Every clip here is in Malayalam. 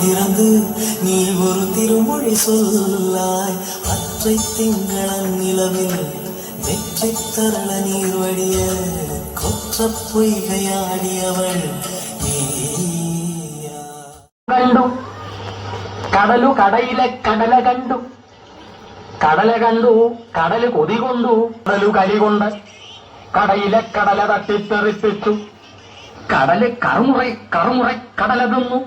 திறந்து நீ ஒரு திருமொழி சொல்லாய் அற்றை திங்களன் நிலவில் வெற்றி தரள நீர் வடிய கொற்ற பொய்கையாடியவள் நீயா കണ്ടു കടലു കടയിലെ കടല കണ്ടു കടല കണ്ടു കടല് കൊതി കൊണ്ടു കടലു കലി കൊണ്ട് കടയിലെ കടല തട്ടിത്തെറിപ്പിച്ചു കടല് കറുമുറ കറുമുറ കടല തിന്നു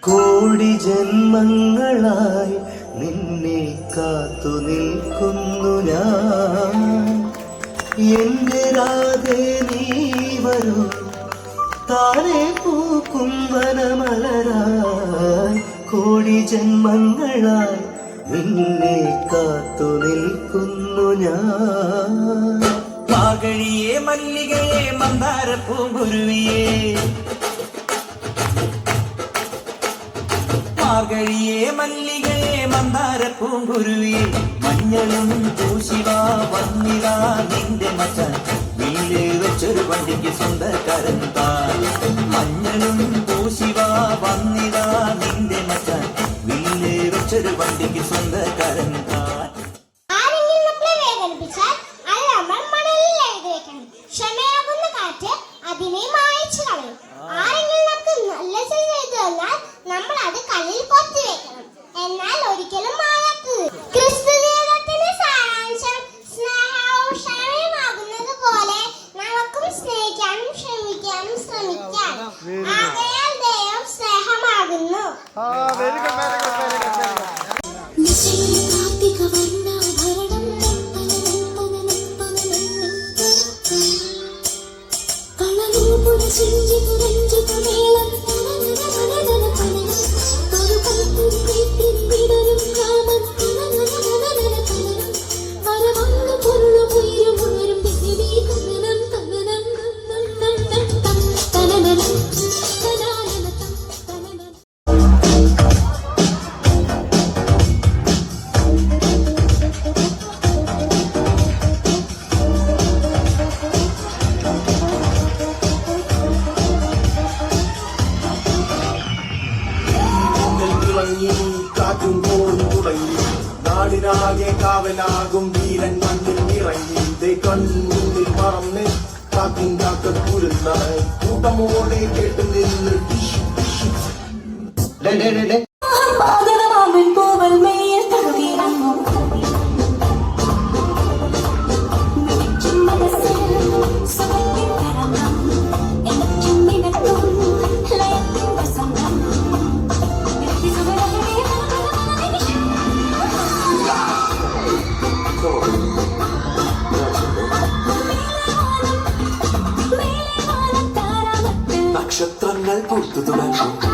കോടി ജന്മങ്ങളായി നിന്നെ കാത്തു നിൽക്കുന്നു ഞാൻ. എന്റെ രാധേ നീ വരൂ. താനെ പൂക്കും വനമലരായി. കോടി ജന്മങ്ങളായി നിന്നെ കാത്തു നിൽക്കുന്നു ഞാൻ. മാകഴിയെ മല്ലികയെ മന്ദാര പൂങ്കുരുവിയേ മാർഗഴിയെ മല്ലികയെ മന്ദാര പൂങ്കുരുവിയെ മഞ്ഞളും പൂശിവ വന്നിതാ നിന്റെ മച്ച വീലേ വെച്ചൊരു വണ്ടിക്ക് സ്വന്തക്കാരൻ താൻ. മഞ്ഞളും പൂശിവ വന്നിതാ നിന്റെ മച്ച വീലേ വെച്ചൊരു വണ്ടിക്ക് സ്വന്തക്കാരൻ താൻ ആരെങ്കിലും നമ്മളെ വേദനിപ്പിച്ചാൽ അത് നമ്മൾ മണലിൽ എഴുതി വെക്കണം ക്ഷമയാകുന്ന കാറ്റ് അതിനെ മായച്ചു കളയും. ആരെങ്കിലും നമുക്ക് നല്ല ചെയ്തു തന്നാൽ നമ്മൾ അത് കല്ലിൽ കൊത്തി വെക്കണം. ചിഞ്ചിതു രഞ്ജിത മേളം തിളങ്ങി കാറ്റും കോളും തുടങ്ങി. നാടിനാകെ കാവലാകും വീരൻ മണ്ണിൽ ഇറങ്ങി കൺമുന്നിൽ പറന്ന് കാക്കും കാക്കക്കുരുന്നായി കൂട്ടമോടെ കേട്ടു നിന്ന് ടിഷു ടിഷു the bedroom.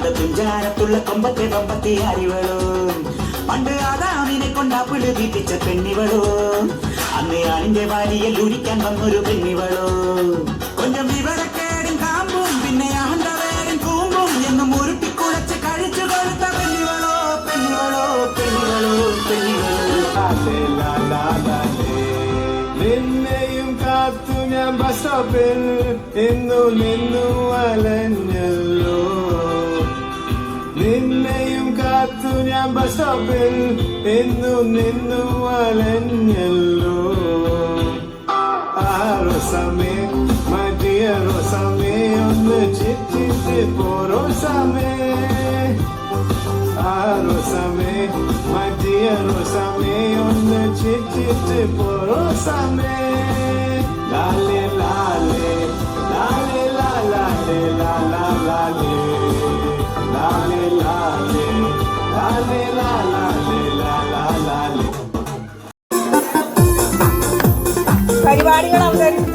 அந்த തുഞ്ചാനത്തുള്ള കൊമ്പത്തെ പമ്പത്തി അരിവളോ. പണ്ട് ആദാമിനെ പെണ്ണിവളോ. അന്ന് ആണിന്റെ വാലിയൽ ഉരിക്കാൻ വന്നൊരു പെണ്ണിവളോ. കൊഞ്ചം വിവരക്കേടും കാമ്പും പിന്നെ അഹന്തവേരും കൂമ്പും എന്നും ഉരുട്ടിക്കുളച്ച് കഴിച്ചു കൊടുത്ത പെണ്ണിവളോ പെണ്ണിവളോ പെണ്ണിവളോ പെണ്ണിവളോ. നിന്നെയും കാത്തു ഞാൻ ബസ് എന്നു നിന്നു അലഞ്ഞല്ലോ. നിന്നെയും കാത്തു ഞാൻ ബസ് സ്റ്റോപ്പിൽ ഇന്നു നിന്നു അലഞ്ഞല്ലോ ആറോ സമേ മതിയറോ സമേ ഒന്ന് ചിറ്റിട്ട് പോരോ സമേ ആറോ സമേ മതിയറോ സമേ ഒന്ന് ചിറ്റിട്ട് പോരോ സമേ ലാലേ ലാലേ ലാലേ പരിപാടികൾ